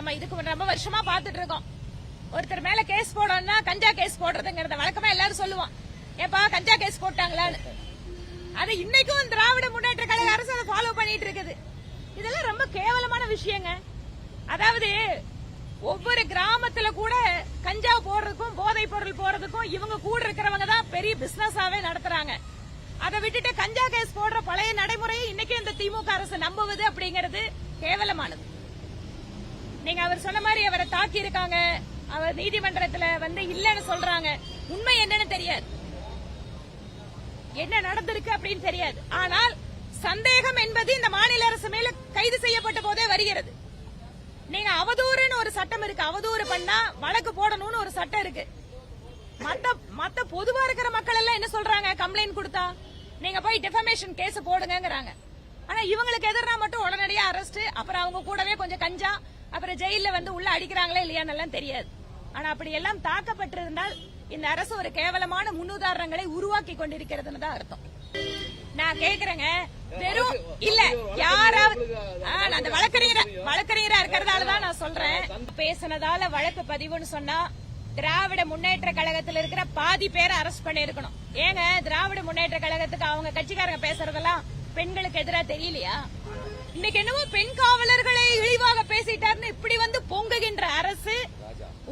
நம்ம இதுக்கு ரொம்ப வருஷமா பாத்துட்டு இருக்கோம். ஒருத்தர் மேல கேஸ் போடணும்னா கஞ்சா கேஸ் போடுறதுங்கிறத வழக்கமா எல்லாரும் சொல்லுவோம். ஏப்பா கஞ்சா கேஸ் போட்டாங்களான்னு. அது இன்னைக்கும் திராவிட முன்னேற்ற கழக அரசு அதை ஃபாலோ பண்ணிட்டு இருக்குது. இதெல்லாம் ரொம்ப கேவலமான விஷயங்க. அதாவது ஒவ்வொரு கிராமத்துல கூட கஞ்சா போடுறதுக்கும் போதைப் பொருள் போறதுக்கும் இவங்க கூட இருக்கிறவங்க தான் பெரிய பிசினஸாவே நடத்துறாங்க. அதை விட்டுட்டு கஞ்சா கேஸ் போடுற பழைய நடைமுறையை இன்னைக்கு இந்த திமுக அரசு நம்புவது அப்படிங்கிறது கேவலமானது. நீங்க அவர் சொன்ன மாதிரி அவரை தாக்கி இருக்காங்க அவர் நீதிமன்றத்துல வந்து இல்லன்னு சொல்றாங்க. உண்மை என்னன்னு தெரியாது. என்ன நடந்திருக்கு அப்படின்னு தெரியாது. ஆனால் சந்தேகம் என்பது இந்த மாநில அரசு மேல கைது செய்யப்பட்ட போதே வருகிறது. நீங்க அவதூறுன்னு ஒரு சட்டம் இருக்கு. அவதூறு பண்ணா வழக்கு போடணும்னு ஒரு சட்டம் இருக்கு. மத்த மத்த பொதுவா இருக்கிற மக்கள் எல்லாம் என்ன சொல்றாங்க? கம்ப்ளைண்ட் கொடுத்தா? நீங்க போய் டெஃபமேஷன் கேஸ் போடுங்கிறாங்க ஆனா இவங்களுக்கு எதிரா மட்டும் உடனடியா அரெஸ்ட் அப்புறம் அவங்க கூடவே கொஞ்சம் கஞ்சா அப்புறம் ஜெயில வந்து உள்ள அடிக்கிறாங்களே இல்லையான்னு எல்லாம் தெரியாது. ஆனா அப்படி எல்லாம் தாக்கப்பட்டிருந்தால் இந்த அரசு ஒரு கேவலமான முன்னுதாரணங்களை உருவாக்கி கொண்டிருக்கிறதுன்னு தான் அர்த்தம். நான் கேக்குறேங்க. வெறும் இல்ல யாராவது அந்த வழக்கறிஞரா வழக்கறிஞரா இருக்கிறதால தான் நான் சொல்றேன். பேசினதால வழக்கு பதிவுன்னு சொன்னா திராவிட முன்னேற்ற கழகத்துல இருக்கிற பாதி பேரை அரெஸ்ட் பண்ணிருக்கணும் ஏங்க திராவிட முன்னேற்ற கழகத்துக்கு அவங்க கட்சிக்காரங்க பேசுறதெல்லாம் பெண்களுக்கு எதிரா தெரியலையா? இன்னைக்கு என்னமோ பெண் காவலர்களை இழிவா பேசிட்டாருன்னு இப்படி வந்து பொங்குகின்ற அரசு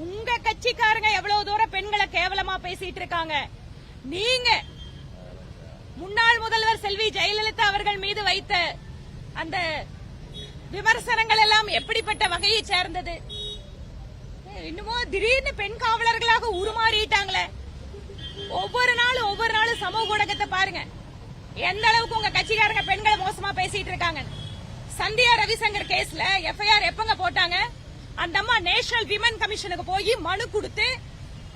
உங்க கட்சிக்காரங்க எவ்வளவு தூரம் பெண்களை கேவலமா பேசிட்டு இருக்காங்க நீங்க முன்னாள் முதல்வர் செல்வி ஜெயலலிதா அவர்கள் மீது வைத்த அந்த விமர்சனங்கள் எல்லாம் எப்படிப்பட்ட வகையை சேர்ந்தது? இன்னுமோ திடீர்னு பெண் காவலர்களாக உருமாறிட்டாங்களே. ஒவ்வொரு நாளும் ஒவ்வொரு நாளும் சமூக ஊடகத்தை பாருங்க. எந்த அளவுக்கு உங்க கட்சிக்காரங்க பெண்களை மோசமா பேசிட்டு இருக்காங்க சந்தியா ரவிசங்கர் கேஸ்ல எஃப்ஐஆர் எப்பங்க போட்டாங்க? அந்த அம்மா நேஷனல் விமன் கமிஷனுக்கு போய் மனு கொடுத்து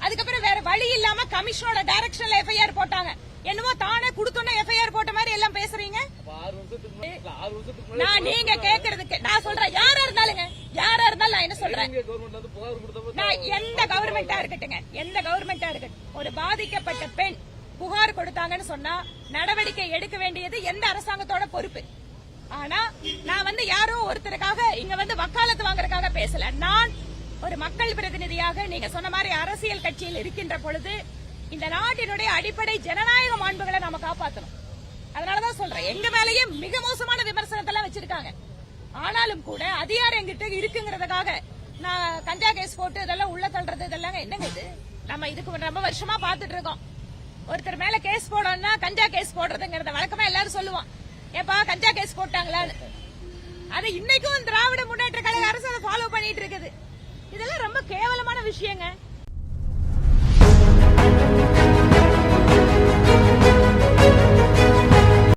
அதுக்கப்புறம் வேற வழி இல்லாம கமிஷனோட டைரக்ஷன்ல எஃப்ஐஆர் போட்டாங்க. என்னமோ தானே கொடுத்தோன்னே எஃப்ஐஆர் போட்ட மாதிரி எல்லாம் பேசுறீங்க? நான் நீங்க கேக்குறதுக்கு நான் சொல்றேன் யாரா இருந்தாலுங்க யாரா இருந்தாலும் நான் என்ன சொல்றேன்? நான் எந்த கவர்மெண்டா இருக்கட்டுங்க எந்த கவர்மெண்டா இருக்கட்டும் ஒரு பாதிக்கப்பட்ட பெண் புகார் கொடுத்தாங்கன்னு சொன்னா நடவடிக்கை எடுக்க வேண்டியது எந்த அரசாங்கத்தோட பொறுப்பு. ஆனா நான் வந்து யாரோ ஒருத்தருக்காக இங்க வந்து வக்காலத்து வாங்குறதுக்காக பேசல. நான் ஒரு மக்கள் பிரதிநிதியாக நீங்க சொன்ன மாதிரி அரசியல் கட்சியில் இருக்கின்ற பொழுது இந்த நாட்டினுடைய அடிப்படை ஜனநாயக மாண்புகளை நாம காப்பாற்றணும் அதனாலதான் சொல்றேன் எங்க மேலேயே மிக மோசமான விமர்சனத்தெல்லாம் வச்சிருக்காங்க. ஆனாலும் கூட அதிகாரம் எங்கிட்ட இருக்குங்கிறதுக்காக நான் கஞ்சா கேஸ் போட்டு இதெல்லாம் உள்ள தள்ளுறது இதெல்லாம் என்னங்க இது? நம்ம இதுக்கு ரொம்ப வருஷமா பாத்துட்டு இருக்கோம். ஒருத்தர் மேல கேஸ் போடணும்னா கஞ்சா கேஸ் போடுறதுங்கிறத வழக்கமா எல்லாரும் சொல்லுவோம் ஏப்பா கஞ்சா கேஸ் போட்டாங்களான்னு. அது இன்னைக்கும் திராவிட முன்னேற்ற கழக அரசு அதை ஃபாலோ பண்ணிட்டு இருக்குது. இதெல்லாம் ரொம்ப கேவலமான விஷயங்க.